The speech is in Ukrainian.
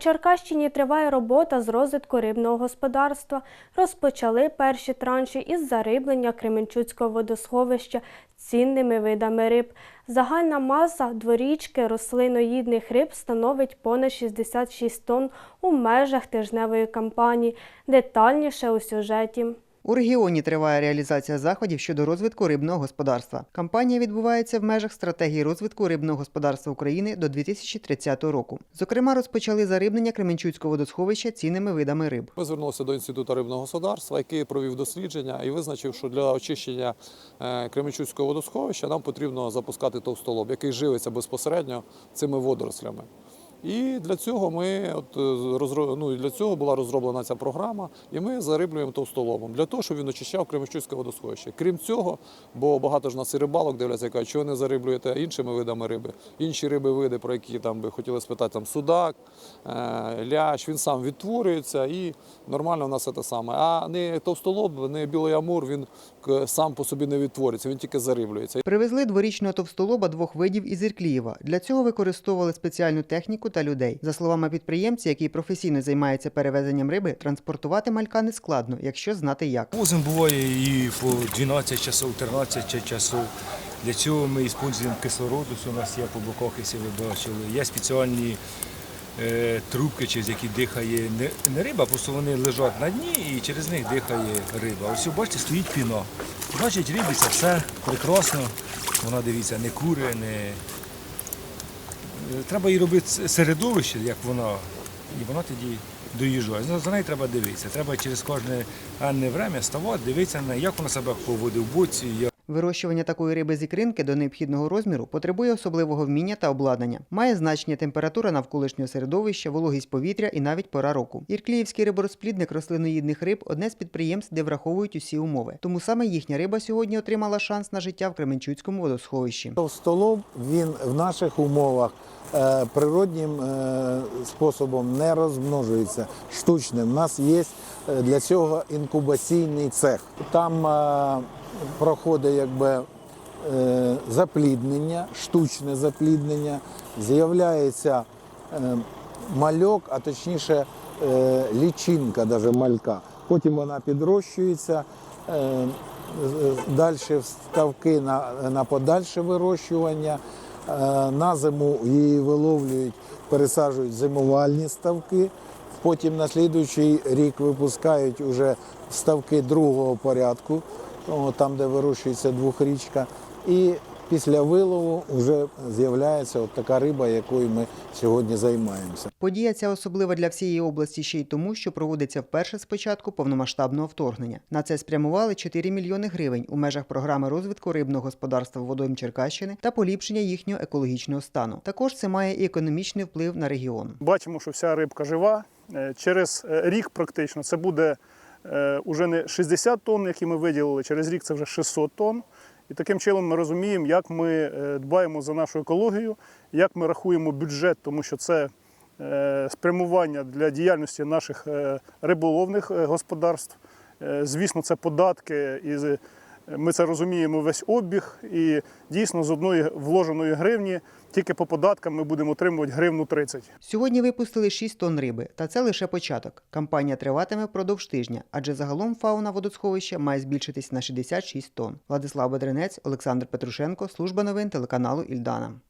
Черкащині триває робота з розвитку рибного господарства. Розпочали перші транші із зариблення Кременчуцького водосховища цінними видами риб. Загальна маса дворічки рослиноїдних риб становить понад 66 тонн у межах тижневої кампанії. Детальніше у сюжеті. У регіоні триває реалізація заходів щодо розвитку рибного господарства. Кампанія відбувається в межах стратегії розвитку рибного господарства України до 2030 року. Зокрема, розпочали зариблення Кременчуцького водосховища цінними видами риб. Ми звернулися до інституту рибного господарства, який провів дослідження і визначив, що для очищення е, Кременчуцького водосховища нам потрібно запускати товстолоб, який живиться безпосередньо цими водорослями. І для цього ми от е, ну, для цього була розроблена ця програма, і ми зариблюємо товстолобом для того, щоб він очищав Кременчуцьке водосховище. Крім цього, бо багато ж нас і рибалок дивляться, кажуть, чого не зариблюєте іншими видами риби. Інші риби види, про які там би хотіли спитати, там судак, е, лящ, він сам відтворюється і нормально у нас це те саме. А не товстолоб, не білий амур, він сам по собі не відтворюється, він тільки зариблюється. Привезли дворічного товстолоба двох видів із Ірклієва. Для цього використовували спеціальну техніку та людей. За словами підприємця, який професійно займається перевезенням риби, транспортувати малька не складно, якщо знати як. Возимо буває і по 12 часов, 13 часов. Для цього ми використовуємо кислород, у нас є по боках, якщо ви бачили. Є спеціальні е, трубки, через які дихає не, риба, просто вони лежать на дні і через них дихає риба. Ось бачите, стоїть піно. Бачить, це все прекрасно. Вона дивіться, не кури, не. Треба їй робити середовище, як вона, і вона тоді доїжджає. За нею треба дивитися. Треба через кожне ранне время ставати, дивитися на як вона себе поводить в боці. Вирощування такої риби з ікринки до необхідного розміру потребує особливого вміння та обладнання. Має значення температура навколишнього середовища, вологість повітря і навіть пора року. Іркліївський риборозплідник рослиноїдних риб одне з підприємств, де враховують усі умови. Тому саме їхня риба сьогодні отримала шанс на життя в Кременчуцькому водосховищі. Товстолоб він в наших умовах е, природнім е, способом не розмножується штучним. У нас є е, для цього інкубаційний цех. Там проходить якби е, запліднення, штучне запліднення, з'являється е, мальок, а точніше е, лічинка, даже малька. Потім вона підрощується. Далі вставки на, на подальше вирощування. На зиму її виловлюють, пересаджують зимувальні ставки. Потім на слідуючий рік випускають уже ставки другого порядку, там, де вирощується двохрічка. І після вилову вже з'являється от така риба, якою ми сьогодні займаємося. Подія ця особлива для всієї області ще й тому, що проводиться вперше з початку повномасштабного вторгнення. На це спрямували 4 мільйони гривень у межах програми розвитку рибного господарства водойм Черкащини та поліпшення їхнього екологічного стану. Також це має і економічний вплив на регіон. Бачимо, що вся рибка жива. Е, Через е, рік практично це буде вже не 60 тонн, які ми виділили, через рік це вже 600 тонн. І таким чином ми розуміємо, як ми е, дбаємо за нашу екологію, як ми рахуємо бюджет, тому що це е, спрямування для діяльності наших е, риболовних е, господарств. Е, Звісно, це податки, і ми це розуміємо весь обіг. І дійсно з одної вложеної гривні тільки по податкам ми будемо отримувати гривну 30. Сьогодні випустили 6 тонн риби, та це лише початок. Кампанія триватиме впродовж тижня, адже загалом фауна водосховища має збільшитись на 66 тонн. Владислав Бедренець, Олександр Петрушенко, служба новин телеканалу Ільдана.